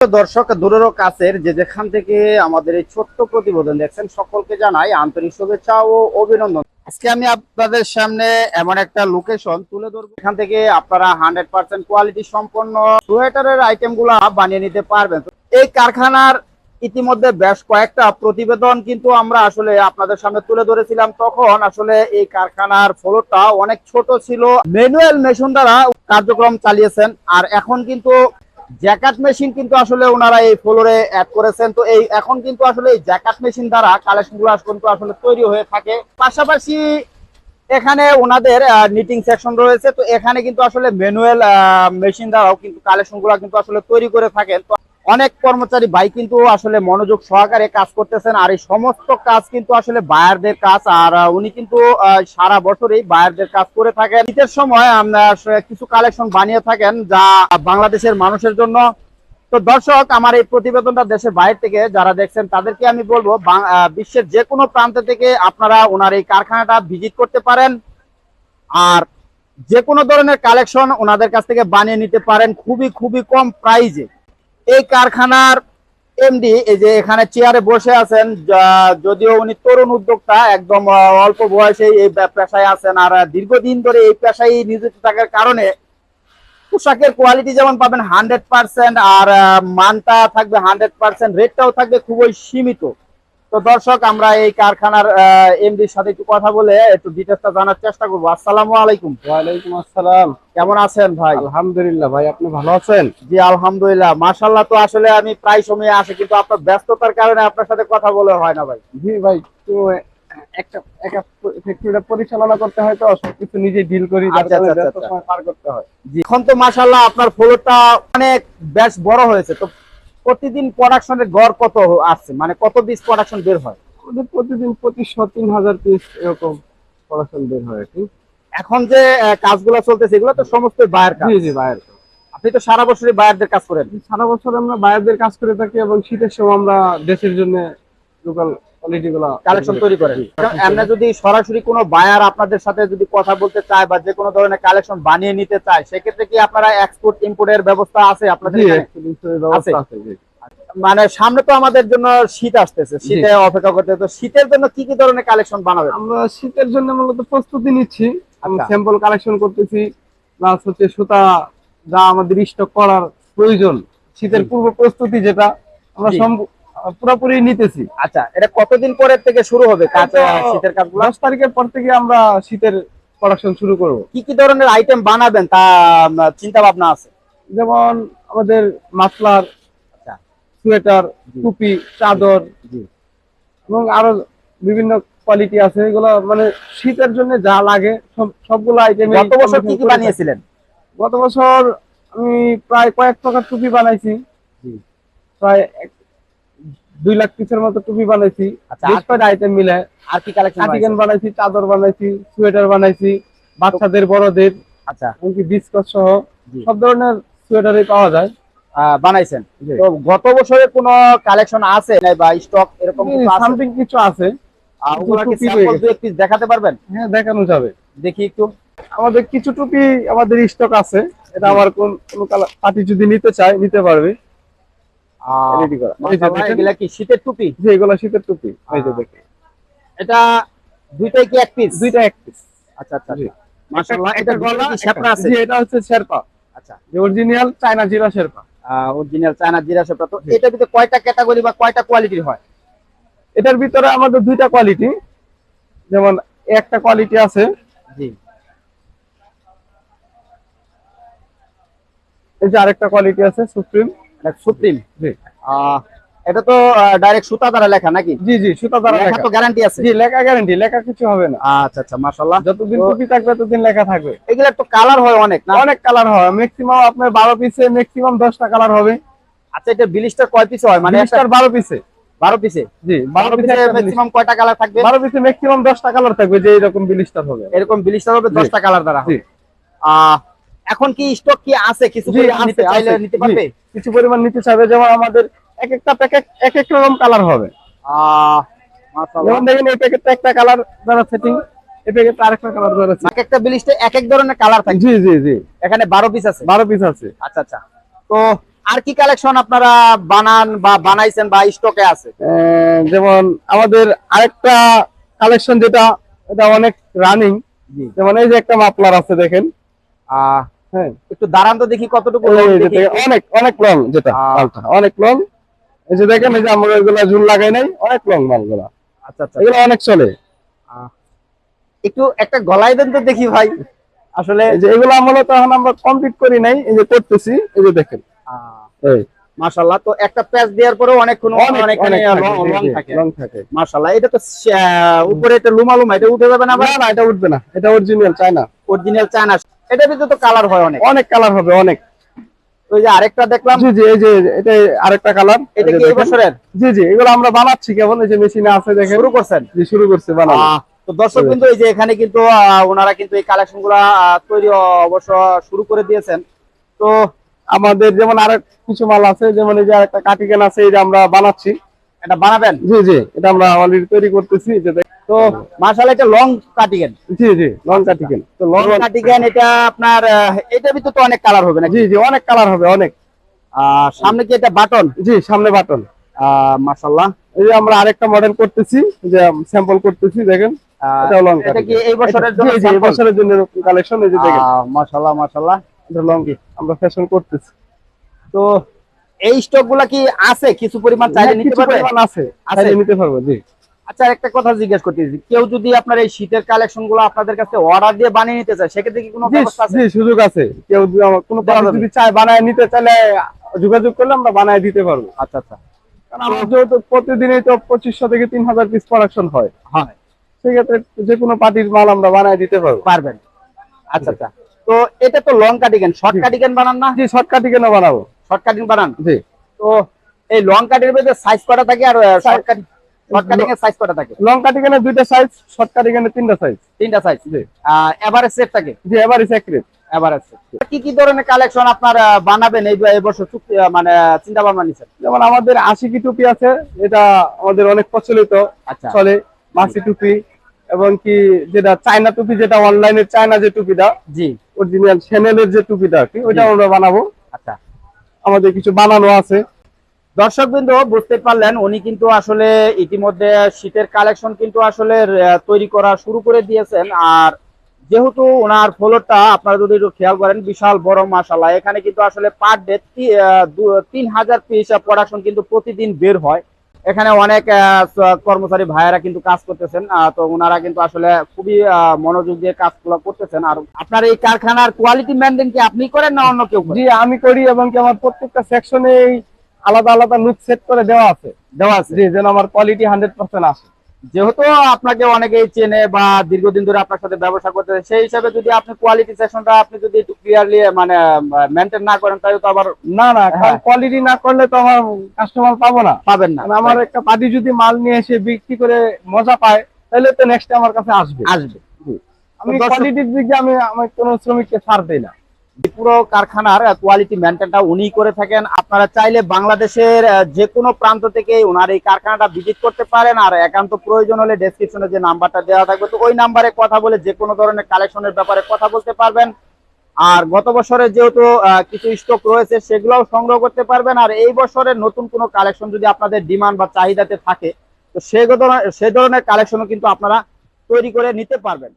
দর্শক দূরেরও কাছের যে যেখান থেকে আমাদের এই ছোট্ট প্রতিবেদন দেখছেন, সকলকে জানাই আন্তরিক শুভেচ্ছা ও অভিনন্দন। আজকে আমি আপনাদের সামনে এমন একটা লোকেশন তুলে ধরবো এখান থেকে আপনারা হান্ড্রেড পার্সেন্ট কোয়ালিটি সম্পন্ন সোয়েটারের আইটেমগুলা বানিয়ে নিতে পারবেন। এই কারখানার ইতিমধ্যে বেশ কয়েকটা প্রতিবেদন কিন্তু আমরা আসলে আপনাদের সামনে তুলে ধরেছিলাম। তখন আসলে এই কারখানার ফ্লোরটা অনেক ছোট ছিল। ম্যানুয়াল মেশিন দ্বারা কার্যক্রম চালিয়েছেন, আর এখন কিন্তু জ্যাকাট মেশিন কিন্তু আসলে ওনারা এই ফ্লোরে অ্যাড করেছেন। তো এই এখন কিন্তু আসলে এই মেশিন দ্বারা কালেকশনগুলো কিন্তু আসলে তৈরি হয়ে থাকে। পাশাপাশি এখানে ওনাদের নিটিং সেকশন রয়েছে। তো এখানে কিন্তু আসলে ম্যানুয়াল মেশিন দ্বারাও কিন্তু কালেকশনগুলো কিন্তু আসলে তৈরি করে থাকেন। অনেক কর্মচারী ভাই কিন্তু আসলে মনোযোগ সহকারে কাজ করতেছেন আর এই সমস্ত কাজ কিন্তু আসলে বায়ারদের কাজ। আর উনি কিন্তু সারা বছরই বায়ারদের কাজ করে থাকেন। শীতের সময় কিছু কালেকশন বানিয়ে থাকেন যা বাংলাদেশের মানুষের জন্য। তো দর্শক, আমার এই প্রতিবেদনটা দেশের বাইরে থেকে যারা দেখছেন, তাদেরকে আমি বলব বিশ্বের যে কোনো প্রান্ত থেকে আপনারা ওনার এই কারখানাটা ভিজিট করতে পারেন। আর যে কোনো ধরনের কালেকশন ওনাদের কাছ থেকে বানিয়ে নিতে পারেন খুবই খুবই কম প্রাইজে এই কারখানার এমডি এই যে এখানে চেয়ারে বসে আছেন যদিও উনি তরুণ উদ্যোক্তা, একদম অল্প বয়সে এই পেশায় আছেন, আর দীর্ঘদিন ধরে এই পেশায় নিয়োজিত থাকার কারণে পোশাকের কোয়ালিটি যেমন পাবেন হান্ড্রেড পার্সেন্ট আর মানটা থাকবে হান্ড্রেড পার্সেন্ট রেটটাও থাকবে খুবই সীমিত। তো দর্শক আমরা এই কারখানার এমডির সাথে একটু কথা বলে একটু ডিটেলসটা জানার চেষ্টা করব। আসসালামু আলাইকুম। ওয়ালাইকুম আসসালাম। কেমন আছেন ভাই? আলহামদুলিল্লাহ ভাই আপনি ভালো আছেন? জি আলহামদুলিল্লাহ। মাশাল্লাহ তো আসলে আমি প্রায় সময় আসি কিন্তু আপনার ব্যস্ততার কারণে আপনার সাথে কথা বলে হয় না ভাই। জি ভাই তো একটা একটা ফ্যাক্টরিটা পরিচালনা করতে হয় তো সবকিছু নিজে ডিল করি আচ্ছা, আচ্ছা, আচ্ছা। সময় পার করতে হয়। জি এখন তো মাশাল্লাহ আপনার ফ্লোরটা অনেক বেশ বড় হয়েছে তো প্রতিদিন প্রোডাকশনের গড় কত আসছে মানে কত পিস প্রোডাকশন বের হয়? প্রতিদিন পঁচিশশো তিন হাজার পিস এরকম প্রোডাকশন বের হয় ঠিক? এখন যে কাজগুলো চলতেছে এগুলো তো সমস্ত বায়ের কাজ। জি জি বাইরে আপনি তো সারা বছরই বায়ারদের কাজ করেন। সারা বছর আমরা বাইরের কাজ করে থাকি এবং শীতের সময় আমরা দেশের জন্য লোকাল কোয়ালিটি কালেকশন তৈরি করেন এমনি যদি সরাসরি কোনো বায়ার আপনাদের সাথে যদি কথা বলতে চায় বা যে কোনো ধরনের কালেকশন বানিয়ে নিতে চায় সেক্ষেত্রে কি আপনারা এক্সপোর্ট ইম্পোর্টের ব্যবস্থা আছে আপনাদের ব্যবস্থা মানে সামনে তো আমাদের জন্য শীত আসতেছে শীতে অপেক্ষা করতে তো শীতের জন্য কি কি ধরনের কালেকশন বানাবে আমরা শীতের জন্য মূলত প্রস্তুতি নিচ্ছি। আমরা আচ্ছা। স্যাম্পল কালেকশন করতেছি প্লাস হচ্ছে সুতা যা আমাদের স্টক করার প্রয়োজন শীতের পূর্ব প্রস্তুতি যেটা আমরা পুরোপুরি নিতেছি। আচ্ছা এটা কতদিন পরের থেকে শুরু হবে কাজ শীতের কাজগুলো দশ তারিখের পর থেকে আমরা শীতের প্রোডাকশন শুরু করব। কি কি ধরনের আইটেম বানাবেন তা চিন্তা ভাবনা আছে? যেমন আমাদের মাফলার আচ্ছা। সোয়েটার টুপি চাদর এবং আরও বিভিন্ন কোয়ালিটি আছে। এগুলো মানে শীতের জন্য যা লাগে সব- সবগুলো আইটেম গত বছর কি কি বানিয়েছিলেন? গত বছর আমি প্রায় কয়েক প্রকার টুপি বানাইছি। প্রায় দুই লাখ পিসের মতো টুপি বানাইছি আচ্ছা, বেশ আর- আইটেম মিলে? আর কি কালেকশন বানাইছি চাদর বানাইছি সোয়েটার বানাইছি বাচ্চাদের বড়দের আচ্ছা। এমনকি বিস্কট সহ সব ধরনের সোয়েটারই পাওয়া যায়। বানাইছেন? তো গত বছরের কোনো কালেকশন আছে? বা স্টক এরকম কিছু আছে? সামথিং কিছু দেখাতে পারবেন? হ্যাঁ দেখানো যাবে। দেখি একটু। আমাদের কিছু টুপি আমাদের স্টক আছে। এটা আমার কোন পার্টি যদি নিতে চায় নিতে পারবে। রেডি করা। এই যে মাশাআল্লাহ, দেখেন, এগুলা কি শীতের টুপি? যে এগুলো শীতের টুপি। এই যে দেখেন। এটা দুইটাই কি এক পিস দুইটা এক পিস আচ্ছা আচ্ছা মাশাআল্লাহ একটা গলা কি শেপনা আছে? জি এটা হচ্ছে শেরপা। আচ্ছা। যে অরিজিনাল চায়না জিরা শেরপা। অরিজিনাল চায়না জিরা শেপটা তো। এটার ভিতরে কয়টা ক্যাটাগরি বা কয়টা কোয়ালিটির হয়? এটার ভিতরে আমাদের দুইটা কোয়ালিটি যেমন একটা কোয়ালিটি আছে। জি। এই যে আরেকটা কোয়ালিটি আছে সুপ্রিম এটা সুপ্রিম জি এটা তো ডাইরেক্ট সুতা দ্বারা লেখা নাকি? জি জি সুতা দ্বারা লেখা তো গ্যারান্টি আছে। জি লেখা গ্যারান্টি লেখা কিছু হবে না। আচ্ছা আচ্ছা মাশাআল্লাহ। যতদিন টুপি থাকবে ততদিন লেখা থাকবে। এগুলা তো কালার হয় অনেক না? অনেক কালার হয়। ম্যাক্সিমাম আপনার বারো পিসে ম্যাক্সিমাম দশটা কালার হবে। আচ্ছা এটা বিলিস্টার কয় পিস হয়? মানে মানে বারো পিসে বারো পিসে জি বারো বারো পিসে পিসে ম্যাক্সিমাম কয়টা কালার থাকবে? বারো পিসে ম্যাক্সিমাম দশটা কালার থাকবে যে এরকম বিলিস্টার হবে। এরকম বিলিস্টার হবে জি। দশটা কালার দ্বারা হবে। আহ, এখন কি স্টক কি আছে? কিছু পরিমাণ আছে, নিতে চাইলে নিতে পারবে? কিছু পরিমাণ নিতে চাইবে যেমন আমাদের এক একটা প্যাকেট এক এক রকম কালার হবে। যেমন দেখেন এই প্যাকেটটা একটা কালার দ্বারা সেটিং এই প্যাকেটটা আরেকটা কালার দ্বারা এক একটা বিলিস্টে এক এক ধরনের কালার থাকে। জি জি জি। এখানে বারো পিস আছে। বারো পিস আছে। আচ্ছা আচ্ছা। তো আর কি কালেকশন আপনারা বানান বা বানাইছেন বা স্টকে আছে? যেমন আমাদের আরেকটা কালেকশন যেটা এটা অনেক রানিং যেমন এই যে একটা মাপলার আছে দেখেন। আহ, হ্যাঁ। একটু দাঁড়ান তো দেখি কতটুকু অনেক অনেক লং যেটা মালটা অনেক লং এই যে দেখেন এই যে আমরা এগুলা ঝুল লাগাই নাই অনেক লং মালগুলা। আচ্ছা আচ্ছা। এগুলো অনেক চলে। একটু একটা গলায় দেন তো দেখি ভাই। আসলে যে এগুলা এখন আমরা কমপ্লিট করি নাই এই যে করতেছি এই যে দেখেন। এই। তো একটা প্যাচ দেওয়ার পরেও অনেকক্ষণ অনেক লং থাকে লং থাকে। মাশাল্লাহ এটা তো উপরে এটা লুমা লুমা এটা উঠে যাবে না না এটা উঠবে না। এটা অরিজিনাল চায়না অরিজিনাল চায়না এটার ভিতরে তো কালার হয় অনেক। অনেক কালার হবে অনেক। ওই যে আরেকটা দেখলাম। জি জি এই যে এটা আরেকটা কালার এটা কি বছরের? জি জি এগুলো আমরা বানাচ্ছি কেবল এই যে মেশিনে আছে দেখেন। শুরু করছেন? জি শুরু করছে বানানো তো দর্শক কিন্তু এই যে এখানে কিন্তু ওনারা কিন্তু এই কালেকশনগুলা তৈরি অবশ্য শুরু করে দিয়েছেন। তো আমাদের যেমন আরেক কিছু মাল আছে যেমন এই যে আরেকটা কাটিকেন আছে এই যে আমরা বানাচ্ছি। এটা বানাবেন? জি জি এটা আমরা অলরেডি তৈরি করতেছি যে তো মাশাল্লাহ এটা লং কাটিগেন জি জি লং কাটিকেন তো লং কাটিগেন এটা আপনার এটার ভিতরে তো অনেক কালার হবে নাকি? জি জি অনেক কালার হবে অনেক। সামনে কি এটা বাটন জি সামনে বাটন মাশাল্লাহ এই যে আমরা আরেকটা মডেল করতেছি যে স্যাম্পল করতেছি দেখেন। এটাও লং এটা কি এই বছরের জন্য এই বছরের জন্য কালেকশন এই যে দেখেন। মাশাল্লাহ মাশাল্লাহ এটা লং আমরা ফ্যাশন করতেছি। তো এই স্টকগুলা কি আছে? কিছু পরিমাণ চাইলে নিতে হ্যাঁ, কিছু পারবে? আছে আছে? নিতে পারব জি। আচ্ছা একটা কথা জিজ্ঞেস করতেছি। কেউ যদি আপনার এই শীতের কালেকশনগুলো আপনাদের কাছে অর্ডার দিয়ে বানিয়ে নিতে চায় সেক্ষেত্রে কি কোনো ব্যবস্থা আছে? সুযোগ আছে। কেউ যদি আমার কোনো। যদি চায় বানায় নিতে চাইলে যোগাযোগ করলে আমরা বানায় দিতে পারব। আচ্ছা আচ্ছা। কারণ আমার যেহেতু প্রতিদিনই তো পঁচিশশো থেকে তিন হাজার পিস প্রোডাকশন হয়। হয়। সেক্ষেত্রে যে কোনো পার্টির মাল আমরা বানায় দিতে পারব। পারবেন। আচ্ছা আচ্ছা। তো এটা তো লং শর্ট বানান না? জি কেন বানাবো। শর্ট কাটিং বানান? জি। তো এই লং কাটিং এর সাইজ কটা থাকে? আর শর্ট কাটিং শর্ট কাটিং এর সাইজ কটা থাকে? লং কাটি দুইটা সাইজ শর্ট কাটি কেন তিনটা সাইজ তিনটা সাইজ জি। এভারেজ সেট থাকে? জি সেক্রেট এভারেজ কি কি ধরনের কালেকশন আপনার বানাবেন এই মানে চিন্তা ভাবনা নিছেন? যেমন আমাদের আশিকি টুপি আছে এটা আমাদের অনেক প্রচলিত। আচ্ছা। চলে মাসি টুপি এবং কি যেটা চায়না টুপি যেটা অনলাইনের চায়না যে টুপিটা জি। অরিজিনাল চ্যানেলের যে টুপিটা কি ওইটা আমরা বানাবো। আচ্ছা। আমাদের কিছু বানানো আছে। দর্শক বিন্দু বুঝতে পারলেন, উনি কিন্তু আসলে ইতিমধ্যে শীতের কালেকশন কিন্তু আসলে তৈরি করা শুরু করে দিয়েছেন। আর যেহেতু ওনার ফ্লোরটা আপনারা যদি একটু খেয়াল করেন, বিশাল বড় মাসাল্লাহ এখানে কিন্তু আসলে পার ডে তিন হাজার পিস প্রোডাকশন কিন্তু প্রতিদিন বের হয়। এখানে অনেক কর্মচারী ভাইয়েরা কিন্তু কাজ করতেছেন। তো ওনারা কিন্তু আসলে খুবই মনোযোগ দিয়ে কাজগুলো করতেছেন। আর আপনার এই কারখানার কোয়ালিটি মেনটেন কি আপনি করেন না অন্য কেউ জি, আমি করি এবং কি আমার প্রত্যেকটা সেকশনে আলাদা আলাদা লুক সেট করে দেওয়া আছে। দেওয়া আছে। জি যেন আমার কোয়ালিটি হান্ড্রেড পার্সেন্ট আসে। যেহেতু আপনাকে অনেকেই চেনে বা দীর্ঘদিন ধরে আপনার সাথে ব্যবসা করতে সেই হিসাবে যদি আপনি কোয়ালিটি সেকশনটা আপনি যদি একটু ক্লিয়ারলি মানে মেনটেন না করেন তাহলে তো আবার না না হ্যাঁ। কোয়ালিটি না করলে তো আমার কাস্টমার পাবো না। পাবেন না। আমার একটা পার্টি যদি মাল নিয়ে এসে বিক্রি করে মজা পায় তাহলে তো নেক্সট আমার কাছে আসবে। আসবে। আমি কোয়ালিটির দিক আমি আমার কোনো শ্রমিককে ছাড় দেই না। পুরো কারখানার কোয়ালিটি মেনটেনটা উনি করে থাকেন। আপনারা চাইলে বাংলাদেশের যে কোনো প্রান্ত থেকে ওনার এই কারখানাটা ভিজিট করতে পারেন। আর একান্ত প্রয়োজন হলে ডেসক্রিপশনে যে নাম্বারটা দেওয়া থাকবে, তো ওই নাম্বারে কথা বলে যে কোনো ধরনের কালেকশনের ব্যাপারে কথা বলতে পারবেন। আর গত বছরে যেহেতু কিছু স্টক রয়েছে, সেগুলোও সংগ্রহ করতে পারবেন। আর এই বছরের নতুন কোনো কালেকশন যদি আপনাদের ডিমান্ড বা চাহিদাতে থাকে, তো সে ধরনের সে ধরনের কালেকশনও কিন্তু আপনারা তৈরি করে নিতে পারবেন।